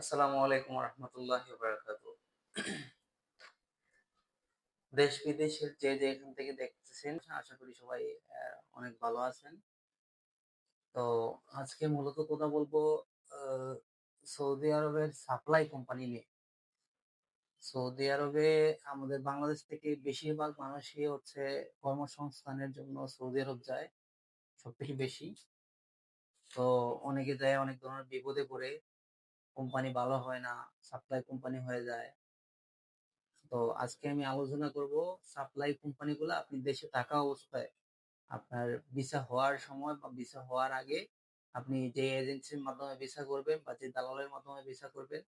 আসসালামু আলাইকুম রহমতুল্লাহ দেশ বিদেশের যে যেখান থেকে দেখতেছেন, আশা করি সবাই অনেক ভালো আছেন। তো আজকে মূলত কথা বলব সৌদি আরবের সাপ্লাই কোম্পানি নিয়ে। সৌদি আরবে আমাদের বাংলাদেশ থেকে বেশিরভাগ মানুষই হচ্ছে কর্মসংস্থানের জন্য সৌদি আরব যায়, সবথেকে বেশি। তো অনেকে যায়, অনেক ধরনের বিপদে পড়ে। কোম্পানি ভালো হয় না সাপ্লাই কোম্পানি হয়ে যায়। তো আজকে আমি আলোচনা করব সাপ্লাই কোম্পানিগুলো আপনি দেশে থাকা অবস্থায় আপনার ভিসা হওয়ার সময় বা ভিসা হওয়ার আগে আপনি যে এজেন্সির মাধ্যমে ভিসা করবেন বা যে দালালের মাধ্যমে ভিসা করবেন,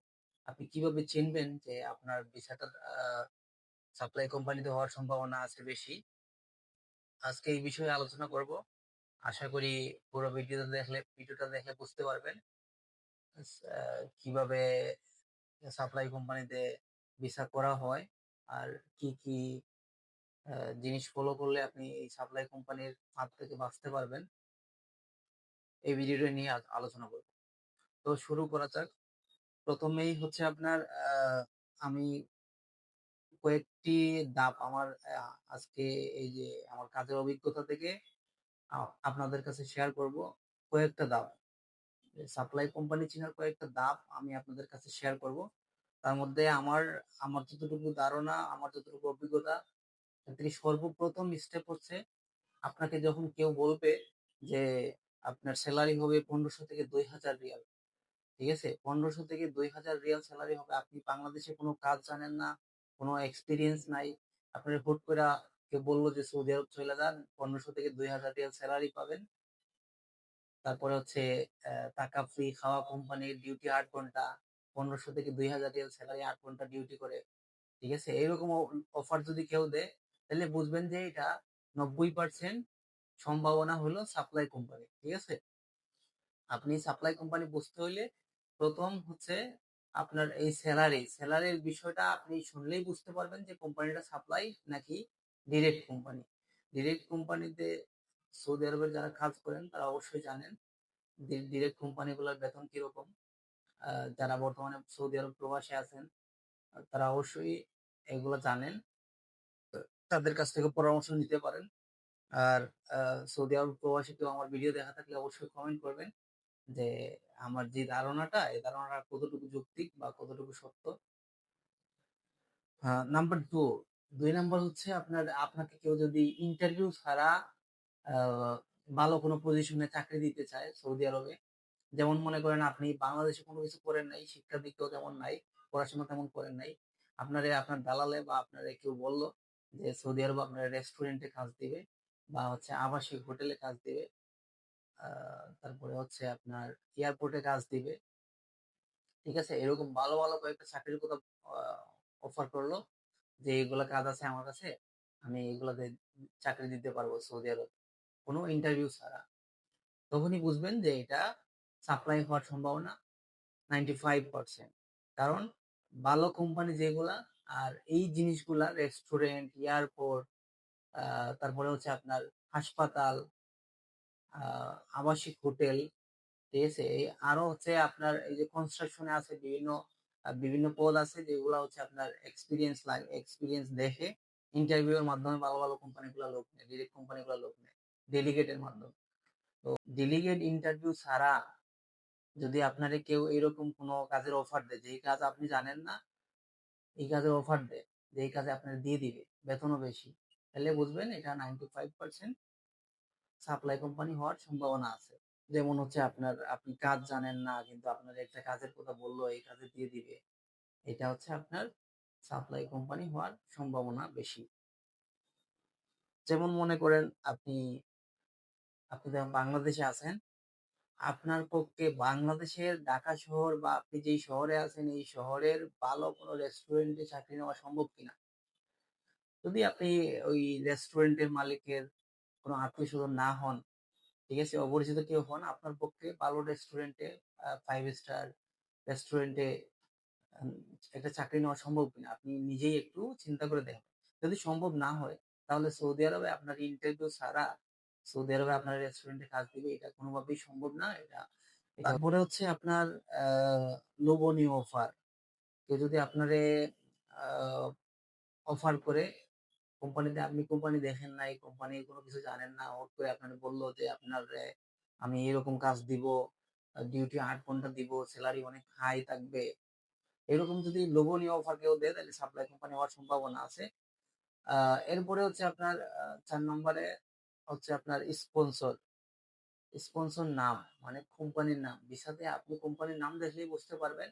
আপনি কীভাবে চিনবেন যে আপনার ভিসাটা সাপ্লাই কোম্পানিতে হওয়ার সম্ভাবনা আছে বেশি? আজকে এই বিষয়ে আলোচনা করব। আশা করি পুরো ভিডিওটা দেখলে ভিডিওটা দেখলে বুঝতে পারবেন। কীভাবে সাপ্লাই কোম্পানিতে ভিসা করা হয় আর কি কি জিনিস ফলো করলে আপনি এই সাপ্লাই কোম্পানির হাত থেকে বাঁচতে পারবেন। এই ভিডিওটা নিয়ে আলোচনা করব। তো শুরু করা যাক। প্রথমেই হচ্ছে আপনার আমি কয়েকটি ধাপ আমার আজকে এই যে আমার কাজের অভিজ্ঞতা থেকে আপনাদের কাছে শেয়ার করব। কয়েকটা ধাপ। সাপ্লাই কোম্পানি চেনার কয়েকটা ধাপ আমি আপনাদের কাছে শেয়ার করব। তার মধ্যে আমার আমার যতটুকু ধারণা, আমার যতটুকু অভিজ্ঞতা থেকে সর্বপ্রথম স্টেপ হচ্ছে আপনাকে যখন কেউ বলবে যে আপনার স্যালারি হবে পনেরোশো থেকে দুই হাজার রিয়াল, ঠিক আছে? পনেরোশো থেকে দুই হাজার রিয়াল স্যালারি হবে। আপনি বাংলাদেশে কোনো কাজ জানেন না, কোনো এক্সপিরিয়েন্স নাই। আপনার হুট করে কেউ বলল যে সৌদি আরব চলে যান, পনেরোশো থেকে দুই হাজার রিয়াল স্যালারি পাবেন। তারপরে হচ্ছে টাকা ফ্রি খাওয়া কোম্পানির ডিউটি আট ঘণ্টা, পনেরোশো থেকে দুই হাজার রিয়াল স্যালারি আট ঘণ্টা ডিউটি করে, ঠিক আছে? এইরকম অফার যদি কেউ দেয়, তাহলে বুঝবেন যে এটা নব্বই পার্সেন্ট সম্ভাবনা হলো সাপ্লাই কোম্পানি ঠিক আছে? আপনি সাপ্লাই কোম্পানি বুঝতে হইলে প্রথম হচ্ছে আপনার এই স্যালারি স্যালারির বিষয়টা আপনি শুনলেই বুঝতে পারবেন যে কোম্পানিটা সাপ্লাই নাকি ডিরেক্ট কোম্পানি ডিরেক্ট কোম্পানিতে সৌদি আরবের যারা কাজ করেন, তারা অবশ্যই জানেন ডিরেক্ট কোম্পানিগুলোর বেতন কীরকম। যারা বর্তমানে সৌদি আরব প্রবাসী আছেন তারা অবশ্যই এগুলো জানেন। তাদের কাছ থেকে পরামর্শ নিতে পারেন। আর সৌদি আরব প্রবাসী কেউ আমার ভিডিও দেখা থাকলে অবশ্যই কমেন্ট করবেন যে আমার যে ধারণাটা, এই ধারণাটা কতটুকু যৌক্তিক বা কতটুকু সত্য। নাম্বার টু দুই নাম্বার হচ্ছে আপনার, আপনাকে কেউ যদি ইন্টারভিউ ছাড়া ভালো কোনো পজিশনে চাকরি দিতে চায় সৌদি আরবে। যেমন মনে করেন আপনি বাংলাদেশে কোনো কিছু করেন নাই, শিক্ষার দিকেও তেমন নাই, পড়াশোনা তেমন করেন নাই। আপনারে, আপনার দালালে বা আপনারে কেউ বলল যে সৌদি আরব আপনার রেস্টুরেন্টে কাজ দিবে বা হচ্ছে আবাসিক হোটেলে কাজ দিবে। তারপরে হচ্ছে আপনার এয়ারপোর্টে কাজ দিবে। ঠিক আছে? এরকম ভালো ভালো কয়েকটা চাকরির কথা অফার করল যে এগুলা কাজ আছে আমার কাছে, আমি এগুলাতে চাকরি দিতে পারব সৌদি আরব। কোনো ইন্টারভিউ ছাড়া। তখনই বুঝবেন যে এটা সাপ্লাই হওয়ার সম্ভাবনা নাইনটি ফাইভ পার্সেন্ট কারণ ভালো কোম্পানি যেগুলা আর এই জিনিসগুলা রেস্টুরেন্ট এয়ারপোর্ট তারপরে হচ্ছে আপনার হাসপাতাল আবাসিক হোটেল, ঠিক আছে? আরও হচ্ছে আপনার এই যে কনস্ট্রাকশনে আছে বিভিন্ন বিভিন্ন পদ আছে যেগুলো হচ্ছে আপনার এক্সপিরিয়েন্স লাগে এক্সপিরিয়েন্স দেখে ইন্টারভিউ এর মাধ্যমে ভালো ভালো কোম্পানিগুলো লোক নেয় ডিরেক্ট কোম্পানিগুলো লোক নেয়। ডেলিগেটের মাধ্যমে। তো ডেলিগেট ইন্টারভিউ ছাড়া যদি আপনারে কেউ এরকম কোনো কাজের অফার দেয়, যেই কাজ আপনি জানেন না, এই কাজের অফার দেয় যে এই কাজে আপনার দিয়ে দিবে, বেতনও বেশি, তাহলে বুঝবেন এটা ninety five percent supply company হওয়ার সম্ভাবনা আছে। যেমন হচ্ছে আপনার, আপনি কাজ জানেন না, কিন্তু আপনার একটা কাজের কথা বলল, এই কাজে দিয়ে দিবে, এটা হচ্ছে আপনার সাপ্লাই কোম্পানি হওয়ার সম্ভাবনা বেশি। যেমন মনে করেন আপনি আপনি যখন বাংলাদেশে আছেন, আপনার পক্ষে বাংলাদেশের ঢাকা শহর বা আপনি যেই শহরে আছেন, এই শহরের ভালো কোনো রেস্টুরেন্টে চাকরি নেওয়া সম্ভব কিনা যদি আপনি ওই রেস্টুরেন্টের মালিকের কোনো আত্মীয় স্বজন না হন, ঠিক আছে, অপরিচিত কেউ হন, আপনার পক্ষে ভালো রেস্টুরেন্টে ফাইভ স্টার রেস্টুরেন্টে একটা চাকরি নেওয়া সম্ভব কিনা আপনি নিজেই একটু চিন্তা করে দেখবেন যদি সম্ভব না হয়, তাহলে সৌদি আরবে আপনার ইন্টারভিউ ছাড়া সৌদি আরবে আপনার রেস্টুরেন্টে কাজ দিবে এটা কোনোভাবেই সম্ভব না। এটা তারপরে হচ্ছে আপনার লোভনীয় অফার কেউ যদি আপনারে অফার করে কোম্পানিতে আপনি কোম্পানি দেখেন নাই কোম্পানি কোনো কিছু জানেন না হুট করে আপনার বলল যে আপনার আমি এরকম কাজ দিব ডিউটি আট ঘণ্টা দিব স্যালারি অনেক হাই থাকবে। এরকম যদি লোভনীয় অফার কেউ দেয় তাহলে সাপ্লাই কোম্পানি হওয়ার সম্ভাবনা আছে। আহ, এরপরে হচ্ছে আপনার চার নম্বরে হচ্ছে আপনার স্পন্সর স্পন্সর নাম মানে কোম্পানির নাম। বিসাতে আপনি কোম্পানির নাম দেখলেই বুঝতে পারবেন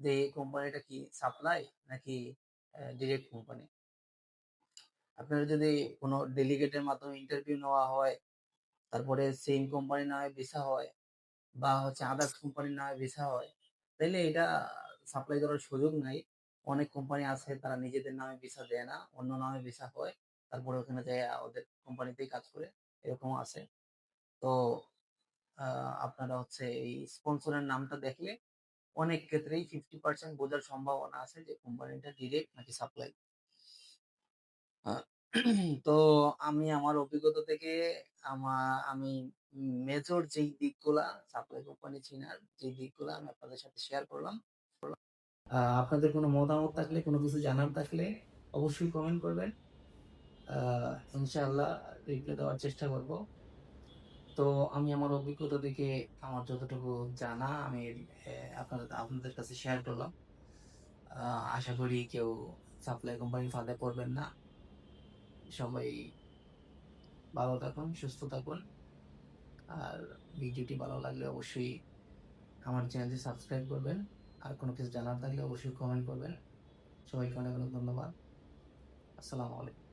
যে কোম্পানিটা কি সাপ্লাই নাকি ডিরেক্ট কোম্পানি আপনার যদি কোনো ডেলিগেটের মাধ্যমে ইন্টারভিউ নেওয়া হয়, তারপরে সেম কোম্পানি নামে ভিসা হয় বা হচ্ছে আদার্স কোম্পানি নামে ভিসা হয়, তাইলে এটা সাপ্লাই করার সুযোগ নাই। অনেক কোম্পানি আছে তারা নিজেদের নামে ভিসা দেয় না, অন্য নামে ভিসা হয়। তারপরে ওখানে যায়, ওদের কোম্পানিতেই কাজ করে, এরকম আছে। তো আপনারা হচ্ছে এই স্পন্সরের নামটা দেখলে অনেক ক্ষেত্রেই ফিফটি পার্সেন্ট বোঝার সম্ভাবনা আছে যে কোম্পানিটা ডিরেক্ট নাকি সাপ্লাই তো আমি আমার অভিজ্ঞতা থেকে আমার আমি মেজর যেই দিকগুলা সাপ্লাই কোম্পানি চিনার যে দিকগুলা আমি আপনাদের সাথে শেয়ার করলাম। আপনাদের কোনো মতামত থাকলে, কোনো কিছু জানার থাকলে অবশ্যই কমেন্ট করবেন। ইনশাআল্লাহ রিপ্লাই দেওয়ার চেষ্টা করব। তো আমি আমার অভিজ্ঞতা থেকে আমার যতটুকু জানা, আমি আপনাদের আপনাদের কাছে শেয়ার করলাম। আশা করি কেউ সাপ্লাই কোম্পানির ফাঁদে পড়বেন না। সবাই ভালো থাকুন, সুস্থ থাকুন। আর ভিডিওটি ভালো লাগলে অবশ্যই আমার চ্যানেলটি সাবস্ক্রাইব করবেন। আর কোনো কিছু জানার থাকলে অবশ্যই কমেন্ট করবেন। সবাইকে অনেক অনেক ধন্যবাদ। আসসালামু আলাইকুম।